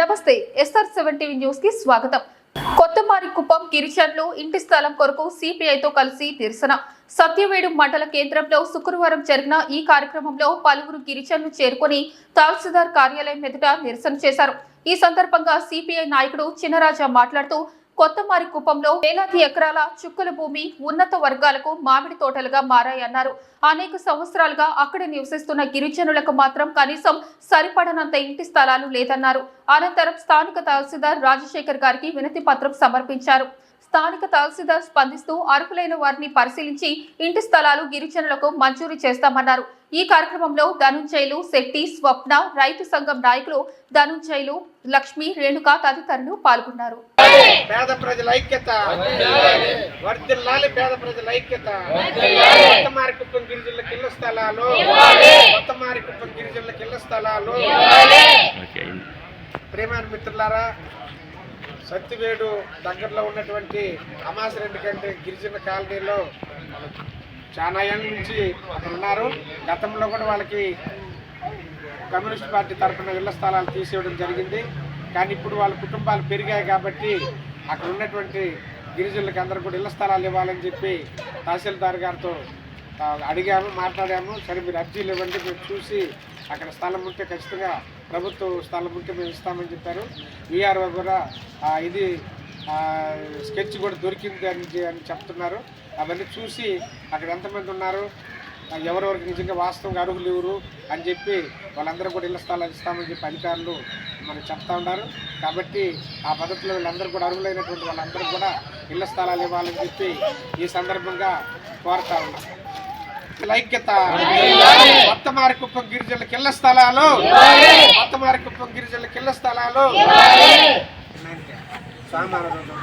నమస్తే SR seven న్యూస్కి స్వాగతం. కొత్తమారి కుప్పం గిరిజనులు ఇంటి స్థలం కొరకు సిపిఐతో కలిసి నిరసన. సత్యవేడు మండల కేంద్రంలో శుక్రవారం జరిగిన ఈ కార్యక్రమంలో పలువురు గిరిజనులు చేరుకుని తహసీల్దార్ కార్యాలయం ఎదుట నిరసన చేశారు. ఈ సందర్భంగా సిపిఐ నాయకుడు చిన్నరాజా మాట్లాడుతూ కొత్తమారి కుప్పంలో వేలాది ఎకరాల చుక్కల భూమి ఉన్నత వర్గాలకు మామిడి తోటలుగా మారాయన్నారు. అనేక సంవత్సరాలుగా అక్కడ నివసిస్తున్న గిరిజనులకు మాత్రం కనీసం సరిపడనంత ఇంటి స్థలాలు లేదన్నారు. అనంతరం స్థానిక తహసీల్దార్ రాజశేఖర్ గారికి వినతి పత్రం సమర్పించారు. స్థానిక తహసీల్దార్ స్పందిస్తూ అర్హులైన వారిని పరిశీలించి ఇంటి స్థలాలు గిరిజనులకు మంజూరు చేస్తామన్నారు. ఈ కార్యక్రమంలో ధనుంజయులు శెట్టి స్వప్న రైతు సంఘం నాయకులు ధనుంజయులు లక్ష్మి రేణుక తదితరులు పాల్గొన్నారు. పేద ప్రజల ఐక్యత. వర్ధిల్లాలి పేద ప్రజల ఐక్యత. కొత్తమారి కుప్పం గిరిజనులకు ఇళ్ళ స్థలాలు. కొత్తమారి కుప్పం గిరిజనులకు ఇళ్ళ స్థలాలు. ప్రేమాన్ మిత్రులారా సత్తివేడు దగ్గరలో ఉన్నటువంటి అమాసరెడ్డి కంటే గిరిజన కాలనీలో చాలా ఏళ్ళ నుంచి అక్కడ ఉన్నారు. గతంలో కూడా వాళ్ళకి కమ్యూనిస్ట్ పార్టీ తరఫున ఇళ్ళ స్థలాలు తీసేయడం జరిగింది. కానీ ఇప్పుడు వాళ్ళ కుటుంబాలు పెరిగాయి కాబట్టి అక్కడ ఉన్నటువంటి గిరిజనులకు అందరూ కూడా ఇళ్ళ స్థలాలు ఇవ్వాలని చెప్పి తహసీల్దార్ గారితో అడిగాము మాట్లాడాము. సరే మీరు అర్జీలు ఇవ్వండి మేము చూసి అక్కడ స్థలం ఉంటే ఖచ్చితంగా ప్రభుత్వ స్థలం ఉంటే మేము ఇస్తామని చెప్పారు. వీఆర్ఓ కూడా ఇది స్కెచ్ కూడా దొరికింది అని అని చెప్తున్నారు. అవన్నీ చూసి అక్కడ ఎంతమంది ఉన్నారు? ఎవరెవరికి నిజంగా వాస్తవంగా అడుగులు ఇవ్వరు అని చెప్పి వాళ్ళందరూ కూడా ఇళ్ళ స్థలాలు ఇస్తామని చెప్పి అధికారులు మనకు చెప్తా ఉన్నారు. కాబట్టి ఆ పద్ధతిలో వీళ్ళందరూ కూడా అర్హులైనటువంటి వాళ్ళందరూ కూడా ఇళ్ళ స్థలాలు ఇవ్వాలని చెప్పి ఈ సందర్భంగా కోరుతా ఉన్నాం. ఐక్యత. కొత్త మారికుప్పం గిరిజనులకు ఇళ్ళ స్థలాలు. కొత్త మారికుప్పం గిరిజనులకు ఇళ్ళ స్థలాలు. సామాను